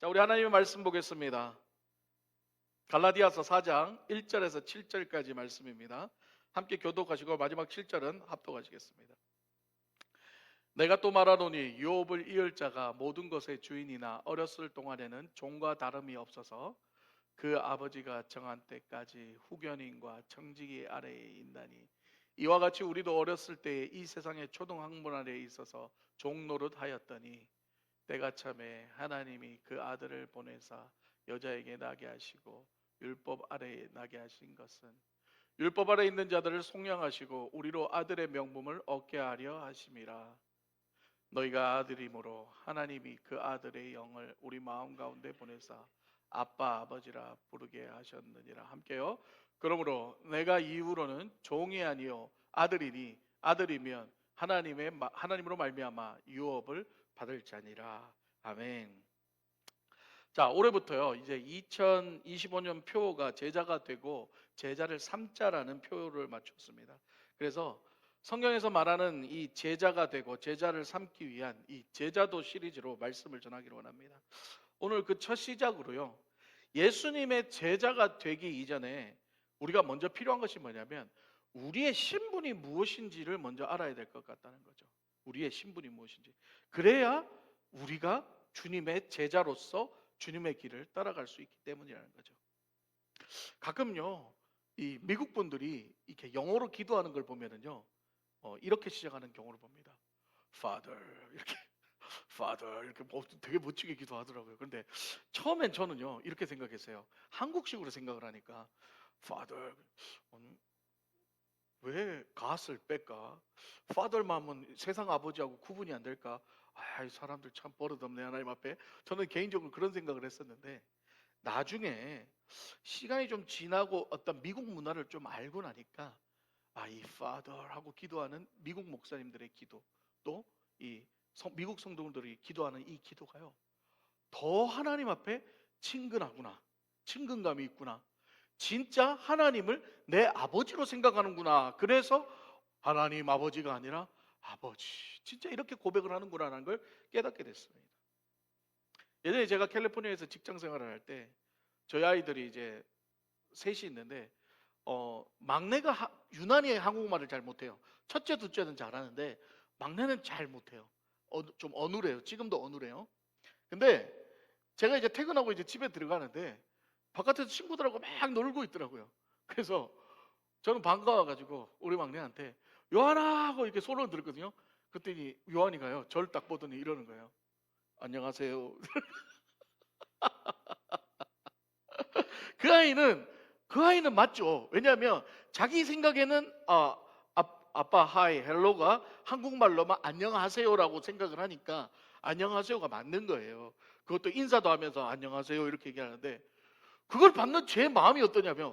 자, 우리 하나님의 말씀 보겠습니다. 갈라디아서 4장 1절에서 7절까지 말씀입니다. 함께 교독하시고 마지막 7절은 합독하시겠습니다. 내가 또 말하노니 유업을 이을 자가 모든 것의 주인이나 어렸을 동안에는 종과 다름이 없어서 그 아버지가 정한 때까지 후견인과 청지기 아래에 있나니 이와 같이 우리도 어렸을 때에 이 세상의 초등 학문 아래에 있어서 종노릇 하였더니 때가 참에 하나님이 그 아들을 보내사 여자에게 나게 하시고 율법 아래에 나게 하신 것은 율법 아래 있는 자들을 속량하시고 우리로 아들의 명분을 얻게 하려 하심이라. 너희가 아들이므로 하나님이 그 아들의 영을 우리 마음 가운데 보내사 아빠 아버지라 부르게 하셨느니라. 함께요. 그러므로 내가 이후로는 종이 아니요 아들이니 아들이면 하나님의 마- 하나님으로 말미암아 유업을 받을 자니라 아멘. 자 올해부터요 이제 2025년 표가 제자가 되고 제자를 삼자라는 표를 맞췄습니다. 그래서 성경에서 말하는 이 제자가 되고 제자를 삼기 위한 이 제자도 시리즈로 말씀을 전하기로 원합니다. 오늘 그 첫 시작으로요 예수님의 제자가 되기 이전에 우리가 먼저 필요한 것이 뭐냐면 우리의 신분이 무엇인지를 먼저 알아야 될 것 같다는 거죠. 우리의 신분이 무엇인지. 그래야 우리가 주님의 제자로서 주님의 길을 따라갈 수 있기 때문이라는 거죠. 가끔요, 이 미국 분들이 이렇게 영어로 기도하는 걸 보면은요, 어, 이렇게 시작하는 경우를 봅니다. Father 이렇게 Father 이렇게 뭐 되게 멋지게 기도하더라고요. 그런데 처음엔 저는요 이렇게 생각했어요. 한국식으로 생각을 하니까 Father 음, 왜 갓을 뺄까? Father만은 세상 아버지하고 구분이 안 될까? 아, 이 사람들 참 버릇없네 하나님 앞에. 저는 개인적으로 그런 생각을 했었는데 나중에 시간이 좀 지나고 어떤 미국 문화를 좀 알고 나니까 아, 이 Father 하고 기도하는 미국 목사님들의 기도 또 이 미국 성도들이 기도하는 이 기도가요. 더 하나님 앞에 친근하구나. 친근감이 있구나. 진짜 하나님을 내 아버지로 생각하는구나. 그래서 하나님 아버지가 아니라 아버지. 진짜 이렇게 고백을 하는구나라는 걸 깨닫게 됐습니다. 예전에 제가 캘리포니아에서 직장 생활을 할 때 저희 아이들이 이제 셋이 있는데 어, 막내가 하- 유난히 한국말을 잘 못해요. 첫째, 둘째는 잘하는데 막내는 잘 못해요. 어, 좀 어눌해요. 지금도 어눌해요. 근데 제가 이제 퇴근하고 이제 집에 들어가는데 바깥에서 친구들하고 막 놀고 있더라고요. 그래서 저는 반가워가지고 우리 막내한테 요한아 하고 이렇게 손을 들었거든요. 그랬더니 요한이가요. 저를 딱 보더니 이러는 거예요. 안녕하세요. 그 아이는 그 아이는 맞죠. 왜냐하면 자기 생각에는 아, 아, 아빠 하이 헬로가 한국말로만 안녕하세요라고 생각을 하니까 안녕하세요가 맞는 거예요. 그것도 인사도 하면서 안녕하세요 이렇게 얘기하는데 그걸 받는 제 마음이 어떠냐면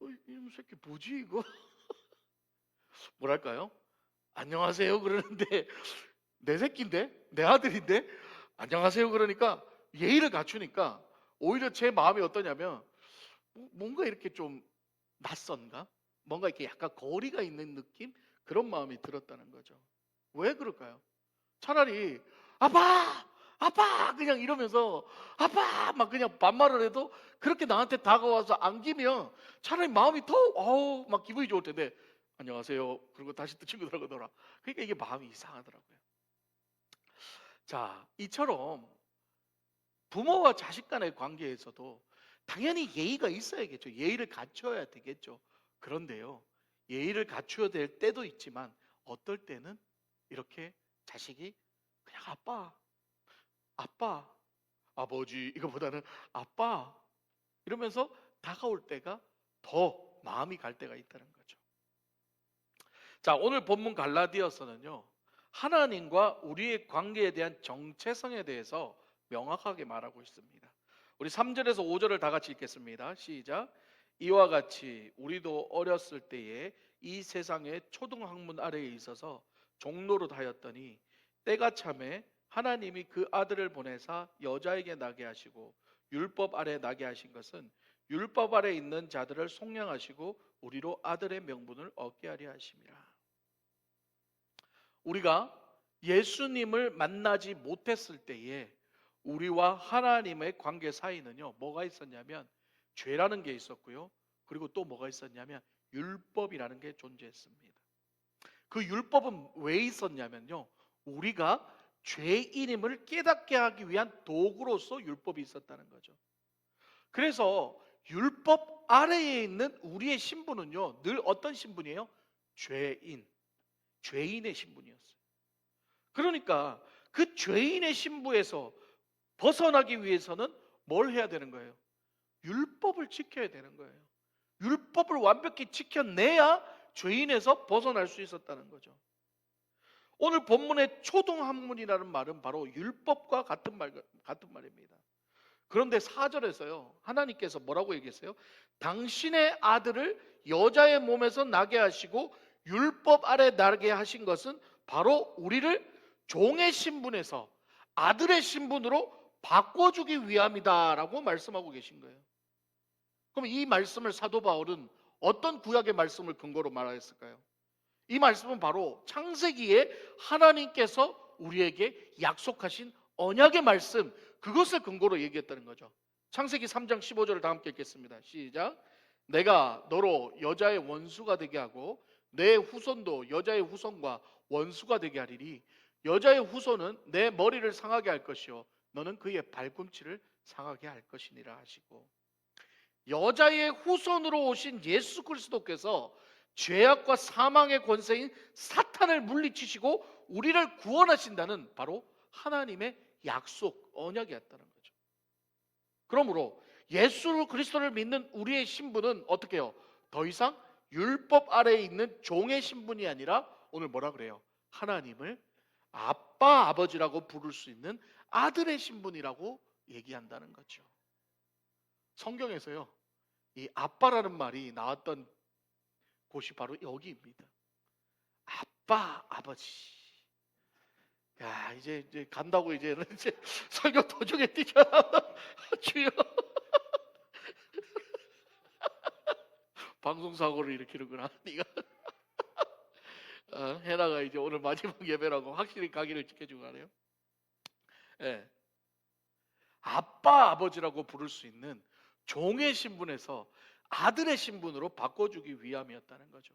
어, 이놈 새끼 뭐지 이거? 뭐랄까요? 안녕하세요 그러는데 내 새끼인데 내 아들인데 안녕하세요 그러니까 예의를 갖추니까 오히려 제 마음이 어떠냐면 뭐- 뭔가 이렇게 좀 낯선가? 뭔가 이렇게 약간 거리가 있는 느낌? 그런 마음이 들었다는 거죠. 왜 그럴까요? 차라리 아빠! 아빠! 그냥 이러면서 아빠! 막 그냥 반말을 해도 그렇게 나한테 다가와서 안기면 차라리 마음이 더 어우 막 기분이 좋을 텐데 안녕하세요. 그리고 다시 또 친구들하고 놀아. 그러니까 이게 마음이 이상하더라고요. 자, 이처럼 부모와 자식 간의 관계에서도 당연히 예의가 있어야겠죠. 예의를 갖춰야 되겠죠. 그런데요, 예의를 갖춰야 될 때도 있지만 어떨 때는 이렇게 자식이 그냥 아빠, 아빠, 아버지 이거보다는 아빠 이러면서 다가올 때가 더 마음이 갈 때가 있다는 거죠. 자, 오늘 본문 갈라디아서는요. 하나님과 우리의 관계에 대한 정체성에 대해서 명확하게 말하고 있습니다. 우리 3절에서 5절을 다 같이 읽겠습니다. 시작. 이와 같이 우리도 어렸을 때에 이 세상의 초등학문 아래에 있어서 종로로 하였더니 때가 참에 하나님이 그 아들을 보내사 여자에게 나게 하시고 율법 아래 나게 하신 것은 율법 아래 있는 자들을 속량하시고 우리로 아들의 명분을 얻게 하려 하심이라. 우리가 예수님을 만나지 못했을 때에 우리와 하나님의 관계 사이는요. 뭐가 있었냐면 죄라는 게 있었고요. 그리고 또 뭐가 있었냐면 율법이라는 게 존재했습니다. 그 율법은 왜 있었냐면요. 우리가 죄인임을 깨닫게 하기 위한 도구로서 율법이 있었다는 거죠. 그래서 율법 아래에 있는 우리의 신분은요. 늘 어떤 신분이에요? 죄인. 죄인의 신분이었어요. 그러니까 그 죄인의 신부에서 벗어나기 위해서는 뭘 해야 되는 거예요? 율법을 지켜야 되는 거예요. 율법을 완벽히 지켜내야 죄인에서 벗어날 수 있었다는 거죠. 오늘 본문의 초동학문이라는 말은 바로 율법과 같은 말 같은 말입니다. 그런데 4절에서요. 하나님께서 뭐라고 얘기했어요? 당신의 아들을 여자의 몸에서 나게 하시고 율법 아래 나게 하신 것은 바로 우리를 종의 신분에서 아들의 신분으로 바꿔 주기 위함이다라고 말씀하고 계신 거예요. 그럼 이 말씀을 사도 바울은 어떤 구약의 말씀을 근거로 말하였을까요? 이 말씀은 바로 창세기에 하나님께서 우리에게 약속하신 언약의 말씀, 그것을 근거로 얘기했다는 거죠. 창세기 3장 15절을 다 함께 읽겠습니다. 시작. 내가 너로 여자의 원수가 되게 하고 내 후손도 여자의 후손과 원수가 되게 하리니 여자의 후손은 내 머리를 상하게 할 것이요 너는 그의 발꿈치를 상하게 할 것이니라 하시고 여자의 후손으로 오신 예수 그리스도께서 죄악과 사망의 권세인 사탄을 물리치시고 우리를 구원하신다는 바로 하나님의 약속 언약이었다는 거죠. 그러므로 예수 그리스도를 믿는 우리의 신분은 어떻게 해요? 더 이상 율법 아래에 있는 종의 신분이 아니라 오늘 뭐라 그래요? 하나님을 아빠 아버지라고 부를 수 있는 아들의 신분이라고 얘기한다는 거죠. 성경에서요. 이 아빠라는 말이 나왔던 곳이 바로 여기입니다. 아빠, 아버지. 야, 이제 이제 간다고 이제는 이제 설교 도중에 뛰쳐나와 주여. 방송 사고를 일으키는구나. 네가. 어, 해나가 이제 오늘 마지막 예배라고 확실히 가기를 지켜주고 가네요. 예. 아빠, 아버지라고 부를 수 있는 종의 신분에서 아들의 신분으로 바꿔주기 위함이었다는 거죠.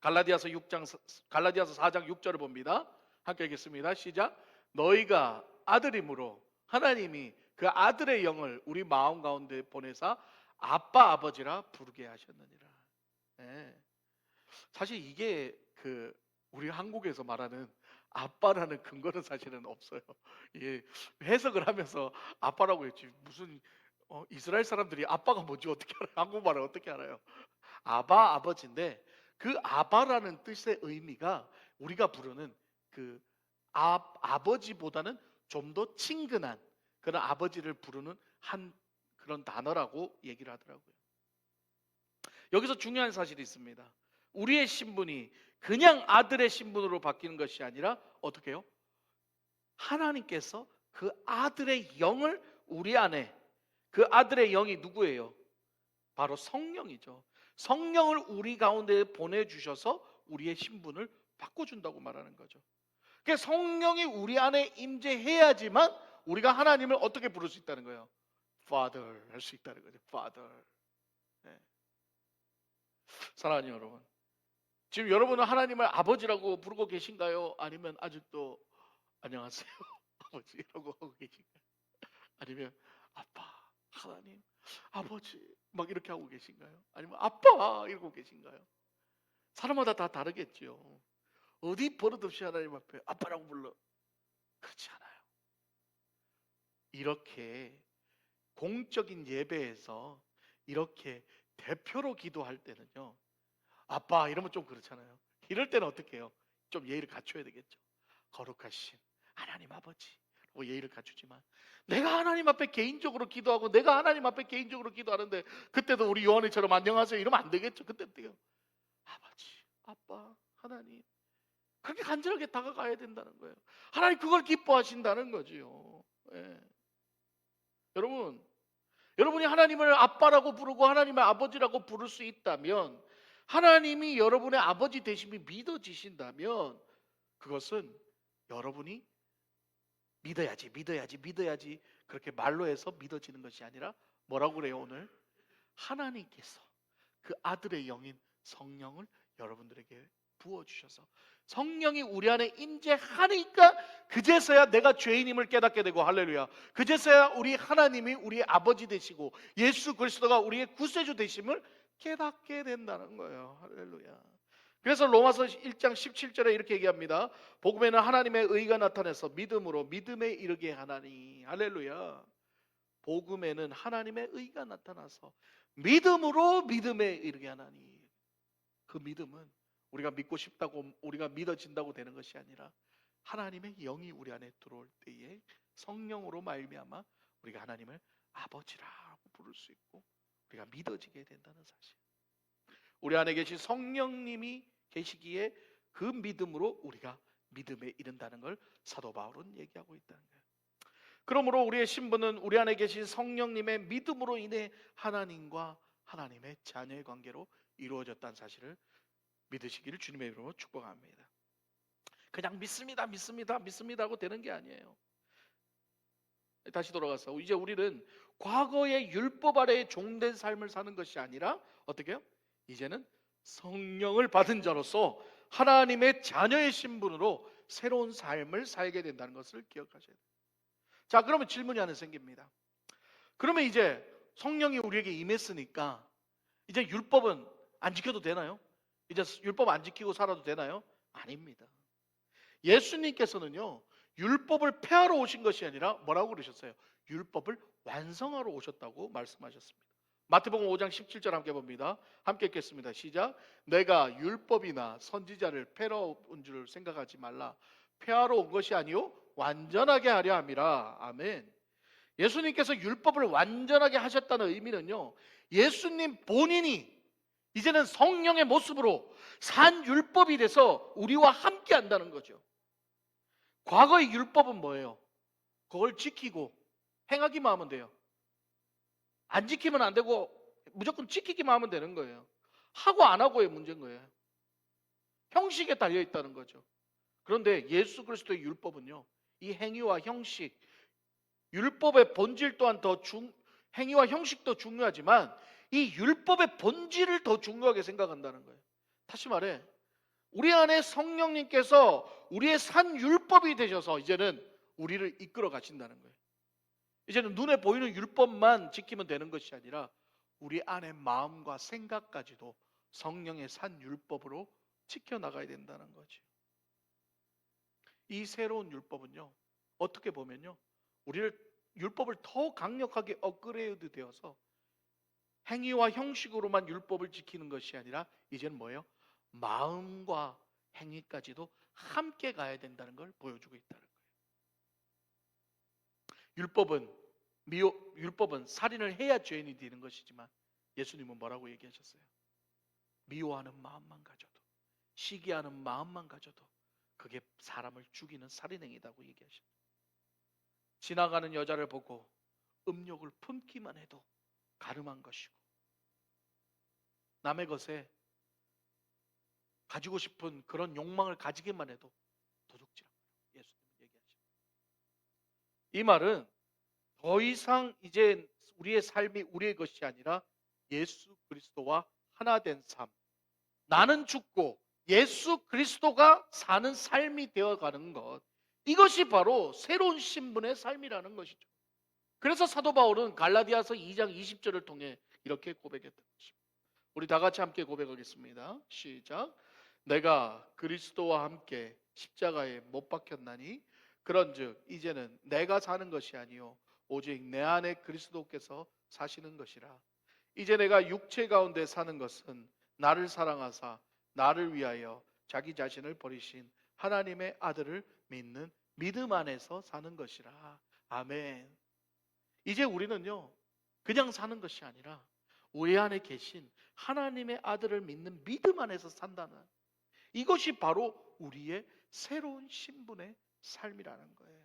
갈라디아서 6장 갈라디아서 4장 6절을 봅니다. 함께 읽겠습니다. 시작. 너희가 아들이므로 하나님이 그 아들의 영을 우리 마음 가운데 보내사 아빠 아버지라 부르게 하셨느니라. 예. 사실 이게 그 우리 한국에서 말하는 아빠라는 근거는 사실은 없어요. 예, 해석을 하면서 아빠라고 했지 무슨 어, 이스라엘 사람들이 아빠가 뭔지 어떻게 알아요? 한국말을 어떻게 알아요? 아바 아버지인데 그 아바라는 뜻의 의미가 우리가 부르는 그 아, 아버지보다는 좀 더 친근한 그런 아버지를 부르는 한 그런 단어라고 얘기를 하더라고요. 여기서 중요한 사실이 있습니다. 우리의 신분이 그냥 아들의 신분으로 바뀌는 것이 아니라 어떻게 해요? 하나님께서 그 아들의 영을 우리 안에 그 아들의 영이 누구예요? 바로 성령이죠. 성령을 우리 가운데 보내주셔서 우리의 신분을 바꿔준다고 말하는 거죠. 그 성령이 우리 안에 임재해야지만 우리가 하나님을 어떻게 부를 수 있다는 거예요? Father 할 수 있다는 거죠. Father. 네. 사랑하는 여러분, 지금 여러분은 하나님을 아버지라고 부르고 계신가요? 아니면 아직도 안녕하세요 아버지라고 하고 계신가요? 아니면 아빠 하나님, 아버지 막 이렇게 하고 계신가요? 아니면 아빠 이러고 계신가요? 사람마다 다 다르겠죠. 어디 버릇없이 하나님 앞에 아빠라고 불러 그렇지 않아요. 이렇게 공적인 예배에서 이렇게 대표로 기도할 때는요. 아빠 이러면 좀 그렇잖아요. 이럴 때는 어떻게 해요? 좀 예의를 갖춰야 되겠죠. 거룩하신 하나님 아버지 뭐 예의를 갖추지만 내가 하나님 앞에 개인적으로 기도하고 내가 하나님 앞에 개인적으로 기도하는데 그때도 우리 요한이처럼 안녕하세요 이러면 안 되겠죠. 그때 때요. 아버지, 아빠, 하나님 그렇게 간절하게 다가가야 된다는 거예요. 하나님 그걸 기뻐하신다는 거지요. 예. 여러분, 여러분이 하나님을 아빠라고 부르고 하나님의 아버지라고 부를 수 있다면 하나님이 여러분의 아버지 되심이 믿어지신다면 그것은 여러분이 믿어야지, 믿어야지, 믿어야지 그렇게 말로 해서 믿어지는 것이 아니라 뭐라고 그래요 오늘? 하나님께서 그 아들의 영인 성령을 여러분들에게 부어 주셔서 성령이 우리 안에 임재하니까 그제서야 내가 죄인임을 깨닫게 되고 할렐루야 그제서야 우리 하나님이 우리 아버지 되시고 예수 그리스도가 우리의 구세주 되심을 깨닫게 된다는 거예요 할렐루야 그래서 로마서 1장 17절에 이렇게 얘기합니다. 복음에는 하나님의 의가 나타나서 믿음으로 믿음에 이르게 하나니. 할렐루야. 복음에는 하나님의 의가 나타나서 믿음으로 믿음에 이르게 하나니. 그 믿음은 우리가 믿고 싶다고 우리가 믿어진다고 되는 것이 아니라 하나님의 영이 우리 안에 들어올 때에 성령으로 말미암아 우리가 하나님을 아버지라고 부를 수 있고 우리가 믿어지게 된다는 사실. 우리 안에 계신 성령님이 계시기에 그 믿음으로 우리가 믿음에 이른다는 걸 사도 바울은 얘기하고 있다는 거예요. 그러므로 우리의 신분은 우리 안에 계신 성령님의 믿음으로 인해 하나님과 하나님의 자녀의 관계로 이루어졌다는 사실을 믿으시기를 주님의 이름으로 축복합니다. 그냥 믿습니다, 믿습니다, 믿습니다 하고 되는 게 아니에요. 다시 돌아가서 이제 우리는 과거의 율법 아래에 종된 삶을 사는 것이 아니라 어떻게 요 이제는 성령을 받은 자로서 하나님의 자녀의 신분으로 새로운 삶을 살게 된다는 것을 기억하셔야 돼요. 자, 그러면 질문이 하나 생깁니다. 그러면 이제 성령이 우리에게 임했으니까 이제 율법은 안 지켜도 되나요? 이제 율법 안 지키고 살아도 되나요? 아닙니다. 예수님께서는요, 율법을 폐하러 오신 것이 아니라 뭐라고 그러셨어요? 율법을 완성하러 오셨다고 말씀하셨습니다. 마태복음 5장 17절 함께 봅니다. 함께 읽겠습니다. 시작. 내가 율법이나 선지자를 폐하러 온 줄 생각하지 말라. 폐하러 온 것이 아니요 완전하게 하려 함이라. 아멘. 예수님께서 율법을 완전하게 하셨다는 의미는요. 예수님 본인이 이제는 성령의 모습으로 산 율법이 돼서 우리와 함께 한다는 거죠. 과거의 율법은 뭐예요? 그걸 지키고 행하기만 하면 돼요. 안 지키면 안 되고 무조건 지키기만 하면 되는 거예요. 하고 안 하고의 문제인 거예요. 형식에 달려 있다는 거죠. 그런데 예수 그리스도의 율법은요. 이 행위와 형식, 율법의 본질 또한 더 중, 행위와 형식도 중요하지만 이 율법의 본질을 더 중요하게 생각한다는 거예요. 다시 말해, 우리 안에 성령님께서 우리의 산 율법이 되셔서 이제는 우리를 이끌어 가신다는 거예요. 이제는 눈에 보이는 율법만 지키면 되는 것이 아니라 우리 안의 마음과 생각까지도 성령의 산 율법으로 지켜 나가야 된다는 거죠. 이 새로운 율법은요, 어떻게 보면요, 우리를 율법을 더 강력하게 업그레이드 되어서 행위와 형식으로만 율법을 지키는 것이 아니라 이제는 뭐예요? 마음과 행위까지도 함께 가야 된다는 걸 보여주고 있다는. 율법은 미호, 율법은 살인을 해야 죄인이 되는 것이지만 예수님은 뭐라고 얘기하셨어요? 미워하는 마음만 가져도 시기하는 마음만 가져도 그게 사람을 죽이는 살인행위다고 얘기하셨어요. 지나가는 여자를 보고 음욕을 품기만 해도 가름한 것이고 남의 것에 가지고 싶은 그런 욕망을 가지기만 해도 도둑질 이 말은 더 이상 이제 우리의 삶이 우리의 것이 아니라 예수 그리스도와 하나 된 삶. 나는 죽고 예수 그리스도가 사는 삶이 되어가는 것. 이것이 바로 새로운 신분의 삶이라는 것이죠. 그래서 사도 바울은 갈라디아서 2장 20절을 통해 이렇게 고백했던 것입니다. 우리 다 같이 함께 고백하겠습니다. 시작. 내가 그리스도와 함께 십자가에 못 박혔나니 그런즉 이제는 내가 사는 것이 아니요 오직 내 안에 그리스도께서 사시는 것이라. 이제 내가 육체 가운데 사는 것은 나를 사랑하사 나를 위하여 자기 자신을 버리신 하나님의 아들을 믿는 믿음 안에서 사는 것이라. 아멘. 이제 우리는요, 그냥 사는 것이 아니라 우리 안에 계신 하나님의 아들을 믿는 믿음 안에서 산다는 이것이 바로 우리의 새로운 신분의 삶이라는 거예요.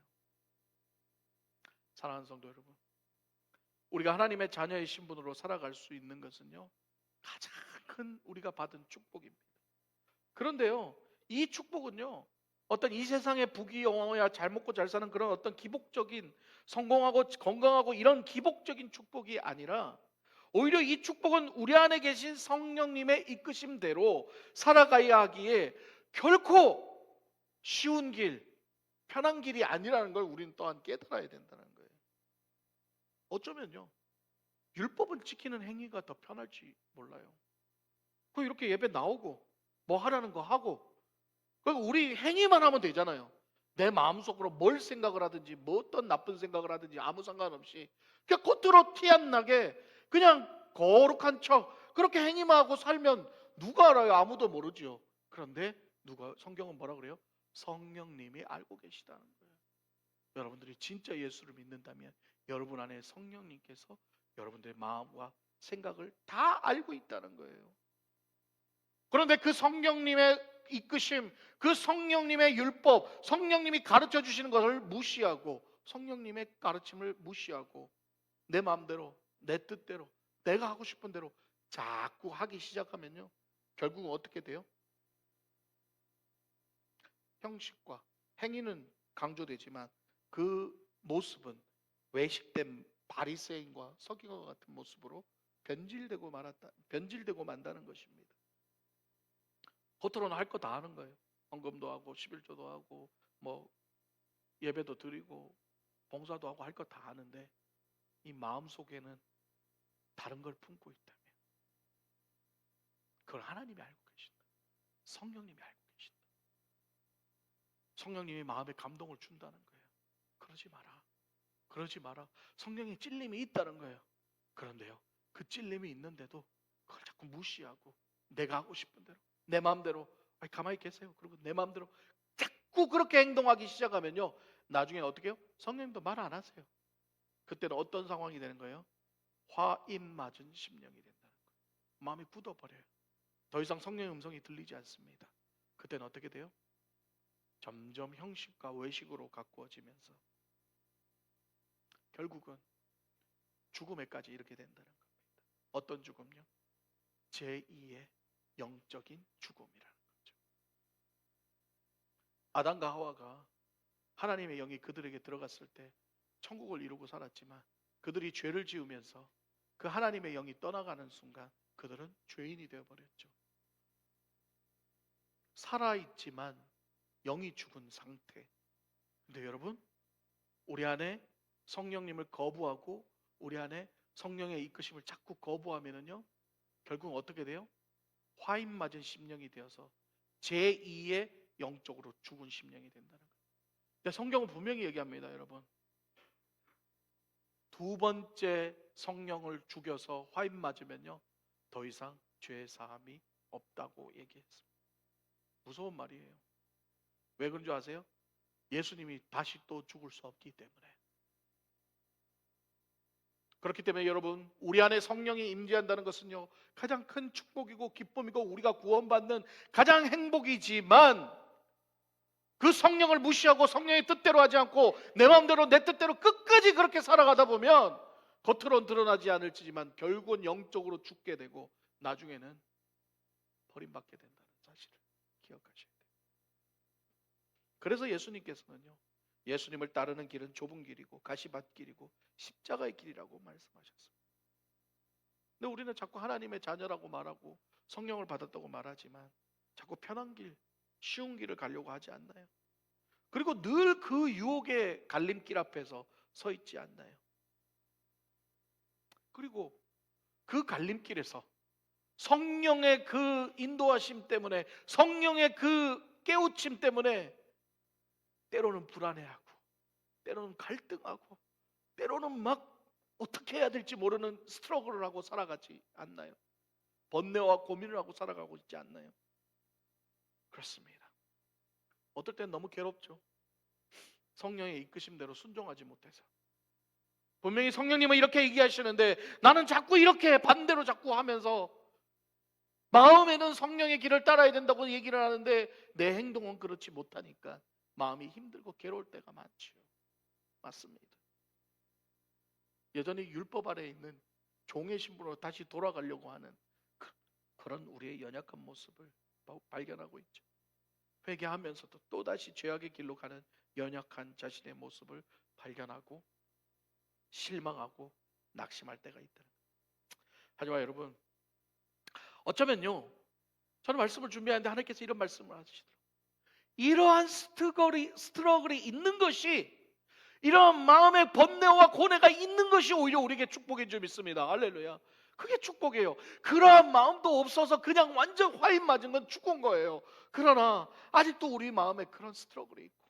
사랑하는 성도 여러분, 우리가 하나님의 자녀의 신분으로 살아갈 수 있는 것은요, 가장 큰 우리가 받은 축복입니다. 그런데요, 이 축복은요, 어떤 이 세상의 부귀영화야 잘 먹고 잘 사는 그런 어떤 기복적인 성공하고 건강하고 이런 기복적인 축복이 아니라 오히려 이 축복은 우리 안에 계신 성령님의 이끄심대로 살아가야 하기에 결코 쉬운 길, 편한 길이 아니라는 걸 우리는 또한 깨달아야 된다는 거예요. 어쩌면요. 율법을 지키는 행위가 더 편할지 몰라요. 그 이렇게 예배 나오고 뭐 하라는 거 하고 그 우리 행위만 하면 되잖아요. 내 마음속으로 뭘 생각을 하든지 뭐 어떤 나쁜 생각을 하든지 아무 상관없이 그냥 겉으로 티 안 나게 그냥 거룩한 척 그렇게 행위만 하고 살면 누가 알아요? 아무도 모르죠. 그런데 누가 성경은 뭐라 그래요? 성령님이 알고 계시다는 거예요. 여러분들이 진짜 예수를 믿는다면 여러분 안에 성령님께서 여러분들의 마음과 생각을 다 알고 있다는 거예요. 그런데 그 성령님의 이끄심, 그 성령님의 율법, 성령님이 가르쳐 주시는 것을 무시하고 성령님의 가르침을 무시하고 내 마음대로, 내 뜻대로, 내가 하고 싶은 대로 자꾸 하기 시작하면요. 결국은 어떻게 돼요? 형식과 행위는 강조되지만 그 모습은 외식된 바리새인과 서기관 같은 모습으로 변질되고 말았다, 변질되고 만다는 것입니다. 겉으로는 할 거 다 하는 거예요. 헌금도 하고 11조도 하고 뭐 예배도 드리고 봉사도 하고 할 거 다 하는데 이 마음 속에는 다른 걸 품고 있다면 그걸 하나님이 알고 계신다. 성령님이 알고. 성령님이 마음에 감동을 준다는 거예요. 그러지 마라. 그러지 마라. 성령의 찔림이 있다는 거예요. 그런데요. 그 찔림이 있는데도 그걸 자꾸 무시하고 내가 하고 싶은 대로 내 마음대로 아니, 가만히 계세요. 그리고 내 마음대로 자꾸 그렇게 행동하기 시작하면요. 나중에 어떻게 해요? 성령님도 말 안 하세요. 그때는 어떤 상황이 되는 거예요? 화인 맞은 심령이 된다는 거예요. 마음이 굳어버려요. 더 이상 성령의 음성이 들리지 않습니다. 그때는 어떻게 돼요? 점점 형식과 외식으로 가꾸어지면서 결국은 죽음에까지 이렇게 된다는 겁니다. 어떤 죽음요? 제2의 영적인 죽음이라는 거죠. 아담과 하와가 하나님의 영이 그들에게 들어갔을 때 천국을 이루고 살았지만 그들이 죄를 지으면서 그 하나님의 영이 떠나가는 순간 그들은 죄인이 되어 버렸죠. 살아 있지만 영이 죽은 상태. 근데 여러분, 우리 안에 성령님을 거부하고 우리 안에 성령의 이끄심을 자꾸 거부하면은요. 결국 어떻게 돼요? 화인 맞은 심령이 되어서 제2의 영적으로 죽은 심령이 된다는 거예요. 근데 성경은 분명히 얘기합니다, 여러분. 두 번째 성령을 죽여서 화인 맞으면요. 더 이상 죄 사함이 없다고 얘기했습니다. 무서운 말이에요. 왜 그런 줄 아세요? 예수님이 다시 또 죽을 수 없기 때문에. 그렇기 때문에 여러분, 우리 안에 성령이 임재한다는 것은요, 가장 큰 축복이고 기쁨이고 우리가 구원받는 가장 행복이지만 그 성령을 무시하고 성령의 뜻대로 하지 않고 내 마음대로 내 뜻대로 끝까지 그렇게 살아가다 보면 겉으로는 드러나지 않을지만 결국은 영적으로 죽게 되고 나중에는 버림받게 된다는 사실을 기억하셔야. 그래서 예수님께서는요. 예수님을 따르는 길은 좁은 길이고 가시밭 길이고 십자가의 길이라고 말씀하셨습니다. 근데 우리는 자꾸 하나님의 자녀라고 말하고 성령을 받았다고 말하지만 자꾸 편한 길, 쉬운 길을 가려고 하지 않나요? 그리고 늘 그 유혹의 갈림길 앞에서 서 있지 않나요? 그리고 그 갈림길에서 성령의 그 인도하심 때문에 성령의 그 깨우침 때문에 때로는 불안해하고 때로는 갈등하고 때로는 막 어떻게 해야 될지 모르는 스트러글을 하고 살아가지 않나요? 번뇌와 고민을 하고 살아가고 있지 않나요? 그렇습니다. 어떨 땐 너무 괴롭죠. 성령의 이끄심대로 순종하지 못해서. 분명히 성령님은 이렇게 얘기하시는데 나는 자꾸 이렇게 반대로 자꾸 하면서 마음에는 성령의 길을 따라야 된다고 얘기를 하는데 내 행동은 그렇지 못하니까 마음이 힘들고 괴로울 때가 많지요. 맞습니다. 여전히 율법 아래에 있는 종의 신분으로 다시 돌아가려고 하는 그- 그런 우리의 연약한 모습을 바- 발견하고 있죠. 회개하면서도 또다시 죄악의 길로 가는 연약한 자신의 모습을 발견하고 실망하고 낙심할 때가 있다. 하지만 여러분 어쩌면요 저는 말씀을 준비하는데 하나님께서 이런 말씀을 하시더라고요. 이러한 스트러글이, 스트러글이 있는 것이 이런 마음의 번뇌와 고뇌가 있는 것이 오히려 우리에게 축복인 줄 믿습니다. 할렐루야. 그게 축복이에요. 그러한 마음도 없어서 그냥 완전 화인 맞은 건 축복인 거예요. 그러나 아직도 우리 마음에 그런 스트러글이 있고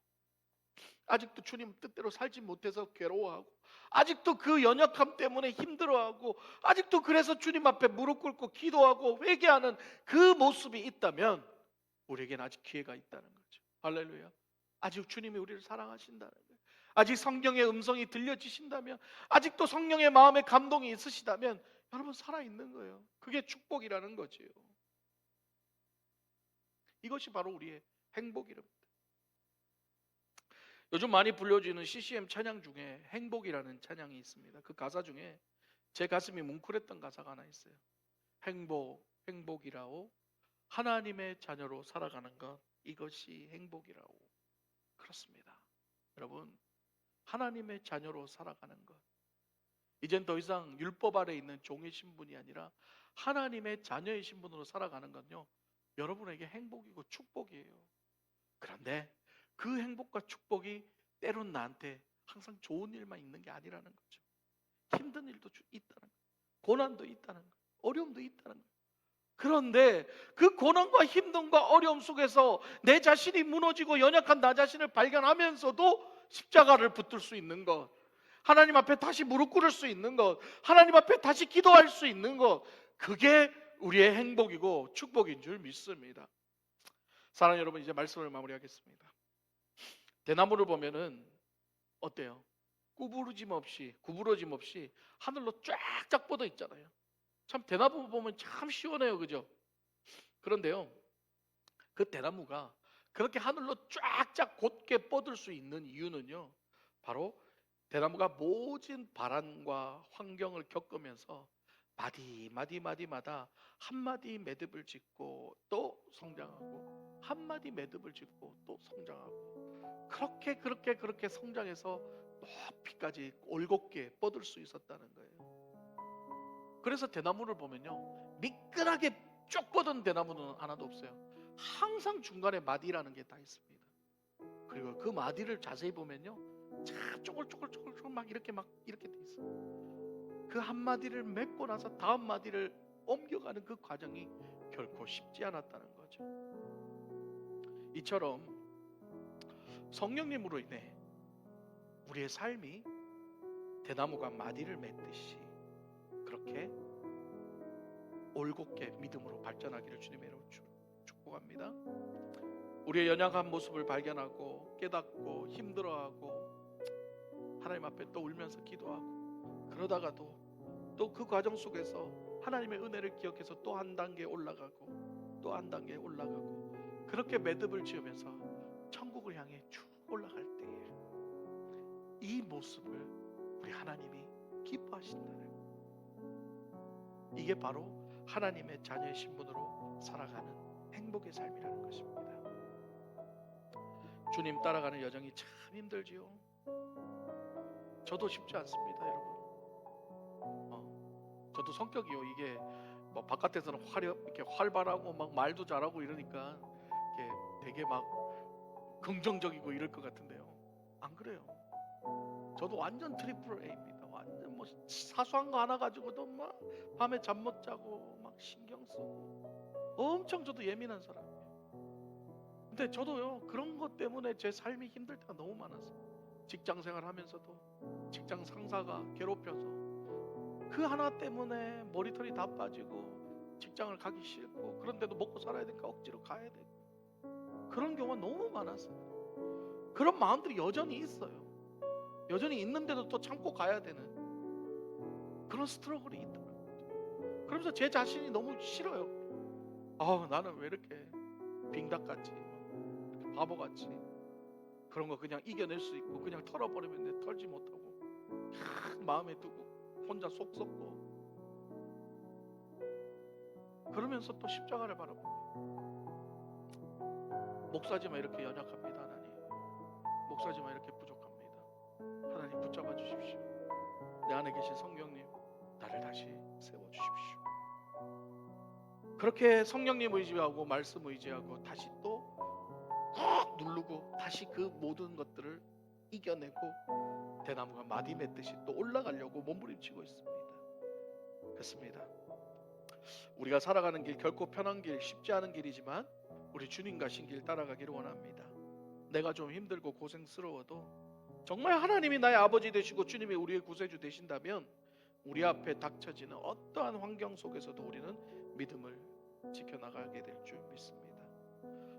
아직도 주님 뜻대로 살지 못해서 괴로워하고 아직도 그 연약함 때문에 힘들어하고 아직도 그래서 주님 앞에 무릎 꿇고 기도하고 회개하는 그 모습이 있다면 우리에게는 아직 기회가 있다는 거죠. 할렐루야. 아직 주님이 우리를 사랑하신다는 거예요. 아직 성령의 음성이 들려지신다면 아직도 성령의 마음에 감동이 있으시다면 여러분 살아 있는 거예요. 그게 축복이라는 거지요. 이것이 바로 우리의 행복이랍니다. 요즘 많이 불려지는 CCM 찬양 중에 행복이라는 찬양이 있습니다. 그 가사 중에 제 가슴이 뭉클했던 가사가 하나 있어요. 행복, 행복이라오. 하나님의 자녀로 살아가는 것 이것이 행복이라고. 그렇습니다. 여러분, 하나님의 자녀로 살아가는 것. 이젠 더 이상 율법 아래 있는 종의 신분이 아니라 하나님의 자녀의 신분으로 살아가는 건요. 여러분에게 행복이고 축복이에요. 그런데 그 행복과 축복이 때론 나한테 항상 좋은 일만 있는 게 아니라는 거죠. 힘든 일도 주- 있다는 거, 고난도 있다는 거, 어려움도 있다는 거. 그런데 그 고난과 힘듦과 어려움 속에서 내 자신이 무너지고 연약한 나 자신을 발견하면서도 십자가를 붙들 수 있는 것, 하나님 앞에 다시 무릎 꿇을 수 있는 것, 하나님 앞에 다시 기도할 수 있는 것, 그게 우리의 행복이고 축복인 줄 믿습니다. 사랑하는 여러분, 이제 말씀을 마무리하겠습니다. 대나무를 보면은 어때요? 구부러짐 없이 구부러짐 없이 하늘로 쫙쫙 뻗어 있잖아요. 참 대나무 보면 참 시원해요, 그죠? 그런데요, 그 대나무가 그렇게 하늘로 쫙쫙 곧게 뻗을 수 있는 이유는요, 바로 대나무가 모진 바람과 환경을 겪으면서 마디 마디 마디마다 한 마디 매듭을 짓고 또 성장하고 한 마디 매듭을 짓고 또 성장하고 그렇게 그렇게 그렇게 성장해서 높이까지 올곧게 뻗을 수 있었다는 거예요. 그래서 대나무를 보면요 미끈하게 쭉 뻗은 대나무는 하나도 없어요. 항상 중간에 마디라는 게 다 있습니다. 그리고 그 마디를 자세히 보면요, 자 쪼글쪼글쪼글쪼글 막 이렇게 막 이렇게 돼 있어요. 그 한 마디를 맺고 나서 다음 마디를 옮겨가는 그 과정이 결코 쉽지 않았다는 거죠. 이처럼 성령님으로 인해 우리의 삶이 대나무가 마디를 맺듯이 그렇게 올곧게 믿음으로 발전하기를 주님의 이름으로 축- 축복합니다. 우리의 연약한 모습을 발견하고 깨닫고 힘들어하고 하나님 앞에 또 울면서 기도하고 그러다가도 또 그 과정 속에서 하나님의 은혜를 기억해서 또 한 단계 올라가고 또 한 단계 올라가고 그렇게 매듭을 지으면서 천국을 향해 쭉 올라갈 때에 이 모습을 우리 하나님이 기뻐하신다는 거. 이게 바로 하나님의 자녀의 신분으로 살아가는 행복의 삶이라는 것입니다. 주님 따라가는 여정이 참 힘들지요. 저도 쉽지 않습니다, 여러분. 어, 저도 성격이요. 이게 뭐 바깥에서는 화려 이렇게 활발하고 막 말도 잘하고 이러니까 이게 되게 막 긍정적이고 이럴 것 같은데요. 안 그래요. 저도 완전 트리플 A입니다. 사소한 거 하나 가지고도 막 밤에 잠 못 자고 막 신경 쓰고 엄청 저도 예민한 사람이에요. 근데 저도요 그런 것 때문에 제 삶이 힘들 때가 너무 많았어요. 직장 생활하면서도 직장 상사가 괴롭혀서 그 하나 때문에 머리털이 다 빠지고 직장을 가기 싫고 그런데도 먹고 살아야 되니까 억지로 가야 되고 그런 경우가 너무 많았어요. 그런 마음들이 여전히 있어요. 여전히 있는데도 또 참고 가야 되는 그런 스트러글이 있더라고요. 그러면서 제 자신이 너무 싫어요. 아, 나는 왜 이렇게 빙닭같이 이렇게 바보같이 그런 거 그냥 이겨낼 수 있고 그냥 털어버리면 돼 털지 못하고 캬, 마음에 두고 혼자 속 썩고 그러면서 또 십자가를 바라봅니다. 목사지만 이렇게 연약합니다, 하나님. 목사지만 이렇게 부족합니다. 하나님 붙잡아 주십시오. 내 안에 계신 성령님, 나를 다시 세워 주십시오. 그렇게 성령님 의지하고 말씀 의지하고 다시 또 꾹 누르고 다시 그 모든 것들을 이겨내고 대나무가 마디 맺듯이 또 올라가려고 몸부림치고 있습니다. 그렇습니다. 우리가 살아가는 길 결코 편한 길, 쉽지 않은 길이지만 우리 주님 가신 길 따라가기를 원합니다. 내가 좀 힘들고 고생스러워도 정말 하나님이 나의 아버지 되시고 주님이 우리의 구세주 되신다면 우리 앞에 닥쳐지는 어떠한 환경 속에서도 우리는 믿음을 지켜나가게 될 줄 믿습니다.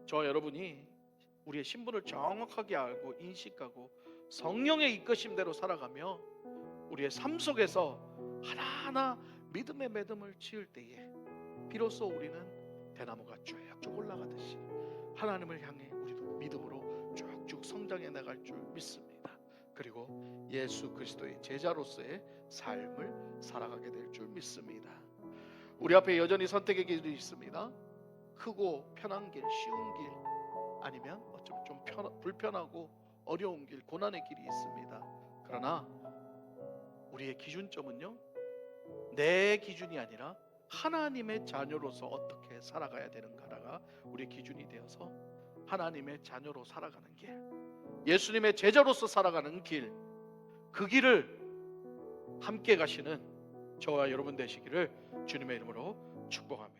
저 여러분이 우리의 신분을 정확하게 알고 인식하고 성령의 이끄심대로 살아가며 우리의 삶 속에서 하나하나 믿음의 매듭을 지을 때에 비로소 우리는 대나무가 쭉쭉 올라가듯이 하나님을 향해 우리도 믿음으로 쭉쭉 성장해 나갈 줄 믿습니다. 그리고 예수 그리스도의 제자로서의 삶을 살아가게 될 줄 믿습니다. 우리 앞에 여전히 선택의 길이 있습니다. 크고 편한 길, 쉬운 길 아니면 어쩌면 좀 편, 불편하고 어려운 길, 고난의 길이 있습니다. 그러나 우리의 기준점은요. 내 기준이 아니라 하나님의 자녀로서 어떻게 살아가야 되는가가 우리의 기준이 되어서 하나님의 자녀로 살아가는 길, 예수님의 제자로서 살아가는 길, 그 길을 함께 가시는 저와 여러분 되시기를 주님의 이름으로 축복합니다.